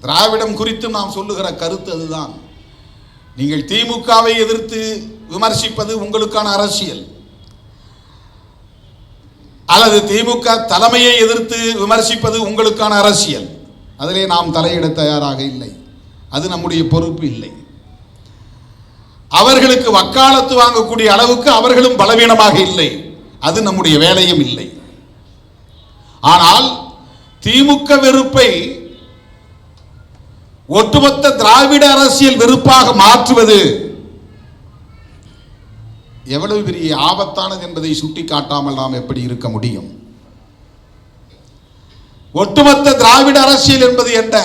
திராவிடம் குறித்து நாம் சொல்லுகிற கருத்து அதுதான். நீங்கள் திமுகவை எதிர்த்து விமர்சிப்பது உங்களுக்கான அரசியல். அல்லது திமுக தலைமையை எதிர்த்து விமர்சிப்பது உங்களுக்கான அரசியல். அதிலே நாம் தலையிட தயாராக இல்லை. அது நம்முடைய பொறுப்பு இல்லை. அவர்களுக்கு வக்காலத்து வாங்கக்கூடிய அளவுக்கு அவர்களும் பலவீனமாக இல்லை. அது நம்முடைய வேலையும் இல்லை. ஆனால் திமுக வெறுப்பை ஒட்டுமொத்த திராவிட அரசியல் வெறுப்பாக மாற்றுவது எவ்வளவு பெரிய ஆபத்தானது என்பதை சுட்டிக்காட்டாமல் நாம் எப்படி இருக்க முடியும்? ஒட்டுமொத்த திராவிட அரசியல் என்பது என்ன?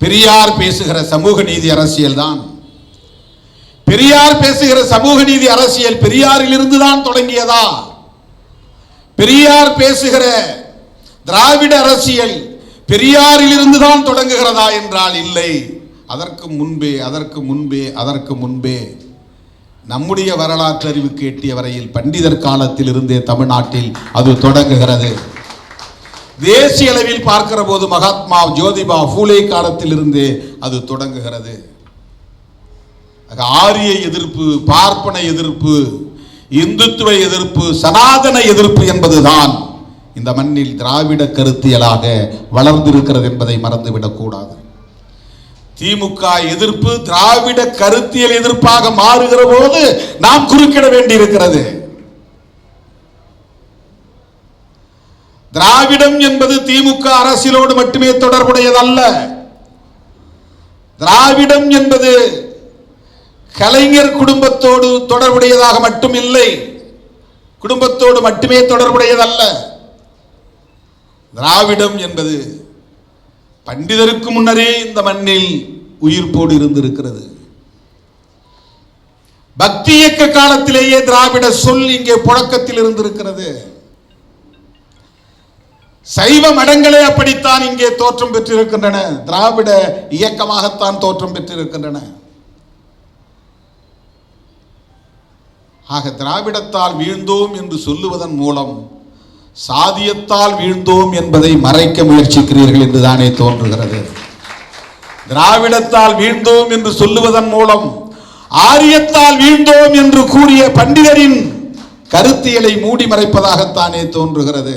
பெரியார் பேசுகிற சமூக நீதி அரசியல் தான். பெரியார் பேசுகிற சமூக நீதி அரசியல் பெரியாரிலிருந்து தான் தொடங்கியதா? பெரியார் பேசுகிற திராவிட அரசியல் பெரியாரிலிருந்து தான் தொடங்குகிறதா என்றால் இல்லை. அதற்கு முன்பே அதற்கு முன்பே அதற்கு முன்பே நம்முடைய வரலாற்று அறிவுக்கு எட்டிய வரையில் பண்டிதர் காலத்தில் இருந்தே தமிழ்நாட்டில் அது தொடங்குகிறது. தேசிய அளவில் பார்க்கிற போது மகாத்மா ஜோதிபா பூலே காலத்தில் இருந்தே அது தொடங்குகிறது. ஆரிய எதிர்ப்பு பார்ப்பன எதிர்ப்பு இந்துத்துவ எதிர்ப்பு சனாதன எதிர்ப்பு என்பதுதான். இந்த மண்ணில் திராவிட கருத்தியலாக வளர்ந்திருக்கிறது என்பதை மறந்துவிடக்கூடாது திமுக எதிர்ப்பு திராவிட கருத்தியல் எதிர்ப்பாக மாறுகிற போது நாம் குறுக்கிட வேண்டியிருக்கிறது. திராவிடம் என்பது திமுக அரசியலோடு மட்டுமே தொடர்புடையதல்ல. திராவிடம் என்பது கலைஞர் குடும்பத்தோடு தொடர்புடையதாக மட்டும் இல்லை குடும்பத்தோடு மட்டுமே தொடர்புடையதல்ல. திராவிடம் என்பது பண்டிதருக்கு முன்னரே இந்த மண்ணில் உயிர்ப்போடு இருந்திருக்கிறது. பக்தி இயக்க காலத்திலேயே திராவிட சொல் இங்கே புழக்கத்தில் இருந்திருக்கிறது. சைவ மடங்களே அப்படித்தான் இங்கே தோற்றம் பெற்றிருக்கின்றன. திராவிட இயக்கமாகத்தான் தோற்றம் பெற்றிருக்கின்றன. ஆக திராவிடத்தால் வீழ்ந்தோம் என்று சொல்லுவதன் மூலம் சாதியத்தால் வீழ்ந்தோம் என்பதை மறைக்க முயற்சிக்கிறீர்கள் என்றுதானே தோன்றுகிறது. திராவிடத்தால் வீழ்ந்தோம் என்று சொல்லுவதன் மூலம் ஆரியத்தால் வீழ்ந்தோம் என்று கூறிய பண்டிதரின் கருத்தியலை மூடி மறைப்பதாகத்தானே தோன்றுகிறது.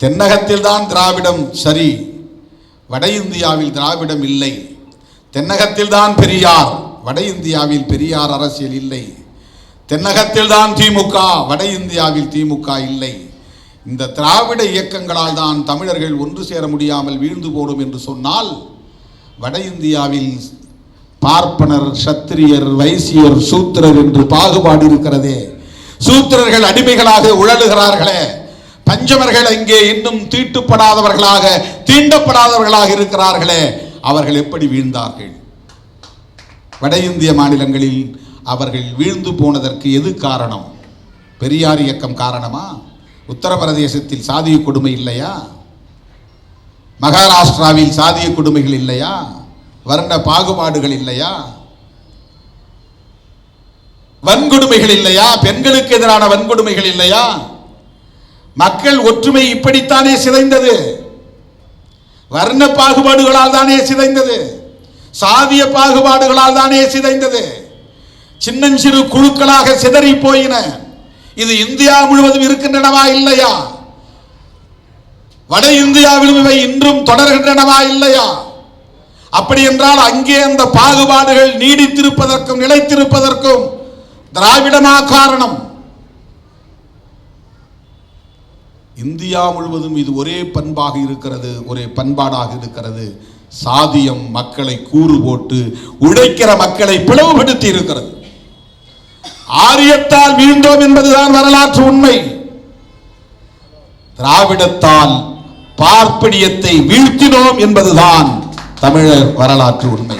தென்னகத்தில் தான் திராவிடம் சரி வட இந்தியாவில் திராவிடம் இல்லை. தென்னகத்தில் தான் பெரியார் வட இந்தியாவில் பெரியார் அரசியல் இல்லை. தென்னகத்தில் தான் திமுக வட இந்தியாவில் திமுக இல்லை. இந்த திராவிட இயக்கங்களால் தான் தமிழர்கள் ஒன்று சேர முடியாமல் வீழ்ந்து போடும் என்று சொன்னால் வட இந்தியாவில் பார்ப்பனர் சத்திரியர் வைசியர் சூத்திரர் என்று பாகுபாடு இருக்கிறதே. சூத்திரர்கள் அடிமைகளாக உழலுகிறார்களே. பஞ்சமர்கள் அங்கே இன்னும் தீட்டுப்படாதவர்களாக தீண்டப்படாதவர்களாக இருக்கிறார்களே. அவர்கள் எப்படி வீழ்ந்தார்கள்? வட இந்திய மாநிலங்களில் அவர்கள் வீழ்ந்து போனதற்கு எது காரணம்? பெரியார் இயக்கம் காரணமா? உத்தரப்பிரதேசத்தில் சாதிய கொடுமை இல்லையா? மகாராஷ்டிராவில் சாதிய கொடுமைகள் இல்லையா? வர்ண பாகுபாடுகள் இல்லையா? வன்கொடுமைகள் இல்லையா? பெண்களுக்கு எதிரான வன்கொடுமைகள் இல்லையா? மக்கள் ஒற்றுமை இப்படித்தானே சிதைந்தது. வர்ண பாகுபாடுகளால் தானே சிதைந்தது. சாதிய பாகுபாடுகளால் தானே சிதைந்தது. சின்னஞ்சிறு குழுக்களாக சிதறி போயின. இது இந்தியா முழுவதும் இருக்கின்றனவா இல்லையா? வட இந்தியாவிலும் இவை இன்றும் தொடர்கின்றனவா இல்லையா? அப்படி என்றால் அங்கே அந்த பாகுபாடுகள் நீடித்திருப்பதற்கும் நிலைத்திருப்பதற்கும் திராவிடமா காரணம். இந்தியா முழுவதும் இது ஒரே பண்பாக இருக்கிறது ஒரே பண்பாடாக இருக்கிறது. சாதியம் மக்களை கூறு போட்டு உழைக்கிற மக்களை பிளவுபடுத்தி இருக்கிறது. ஆரியத்தால் வீழ்ந்தோம் என்பதுதான் வரலாற்று உண்மை. திராவிடத்தால் பார்ப்பனியத்தை வீழ்த்தினோம் என்பதுதான் தமிழர் வரலாற்று உண்மை.